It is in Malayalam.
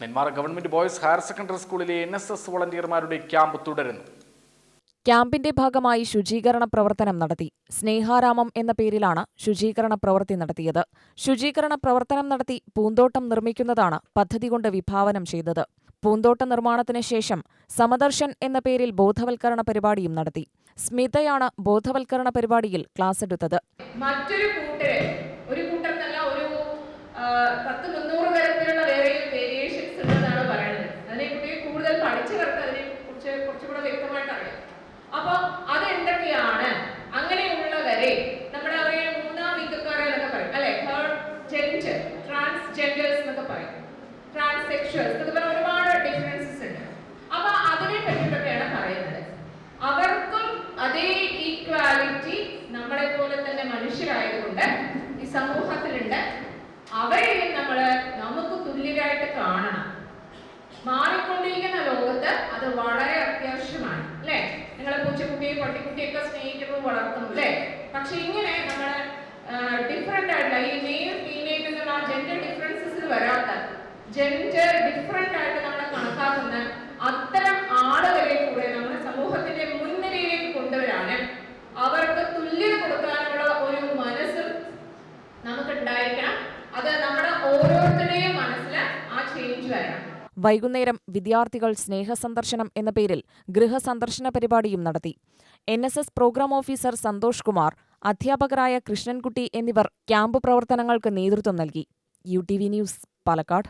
Nenmara government boys higher secondary സ്കൂളിലെ എൻ എസ് എസ് വോളണ്ടിയർമാരുടെ ക്യാമ്പ് തുടരുന്നു. ക്യാമ്പിന്റെ ഭാഗമായി ശുചീകരണ പ്രവർത്തനം നടത്തി. സ്നേഹാരാമം എന്ന പേരിലാണ് ശുചീകരണ പ്രവൃത്തി നടത്തിയത്. ശുചീകരണ പ്രവർത്തനം നടത്തി പൂന്തോട്ടം നിർമ്മിക്കുന്നതാണ് പദ്ധതി കൊണ്ട് വിഭാവനം ചെയ്തത്. പൂന്തോട്ട നിർമ്മാണത്തിന് ശേഷം സമദർശൻ എന്ന പേരിൽ ബോധവൽക്കരണ പരിപാടിയും നടത്തി. സ്മിതയാണ് ബോധവൽക്കരണ പരിപാടിയിൽ ക്ലാസ് എടുത്തത്. മറ്റൊരു കൂട്ടര് പഠിച്ചവർക്ക് അതിനെ കുറിച്ച് കുറച്ചുകൂടെ വ്യക്തമായിട്ട് അറിയാം അപ്പൊ അതെന്തൊക്കെയാണ്? അങ്ങനെയുള്ളവരെ നമ്മുടെ അവരെ മൂന്നാം വിധക്കാരെ എന്നൊക്കെ പറയും. അല്ലെ? തേർഡ് ജെൻഡർ ട്രാൻസ്ജെൻഡേഴ്സ് എന്നൊക്കെ പറയും. ട്രാൻസ്സെക്ഷൽസ് എന്നൊക്കെ പറഞ്ഞ ഒരുപാട് ഡിഫറൻസസ് ഉണ്ട്. അപ്പൊ അതിനെ പറ്റിയിട്ടൊക്കെയാണ് പറയുന്നത്. അവർക്കും അതേ ഈക്വാലിറ്റി നമ്മളെ പോലെ തന്നെ മനുഷ്യരായതുകൊണ്ട് ഈ സമൂഹത്തിലുണ്ട്. അവരെയും നമ്മൾ നമുക്ക് തുല്യരായിട്ട് കാണണം. മാറിക്കൊണ്ടിരിക്കുന്ന ലോകത്ത് അത് വളരെ അത്യാവശ്യമാണ് അല്ലേ നിങ്ങൾ പൂച്ചക്കുട്ടിയെ പട്ടിക്കുട്ടിയൊക്കെ സ്നേഹിക്കുന്നു വളർത്തുന്നു അല്ലേ? പക്ഷെ ഇങ്ങനെ നമ്മൾ ഡിഫറെന്റ് ആയിട്ടുള്ള ഈ മെയിൽ ഫീമെയിൽ എന്നുള്ള ജെൻഡർ ഡിഫറൻസസിൽ വരാത്ത ജെൻഡർ ഡിഫറെന്റ് വൈകുന്നേരം വിദ്യാർത്ഥികൾ സ്നേഹസന്ദർശനം എന്ന പേരിൽ ഗൃഹസന്ദർശന പരിപാടിയും നടത്തി. N S S programme officer Santhosh Kumar അധ്യാപകരായ കൃഷ്ണൻകുട്ടി എന്നിവർ ക്യാമ്പ് പ്രവർത്തനങ്ങൾക്ക് നേതൃത്വം നൽകി. U T V news Palakkad.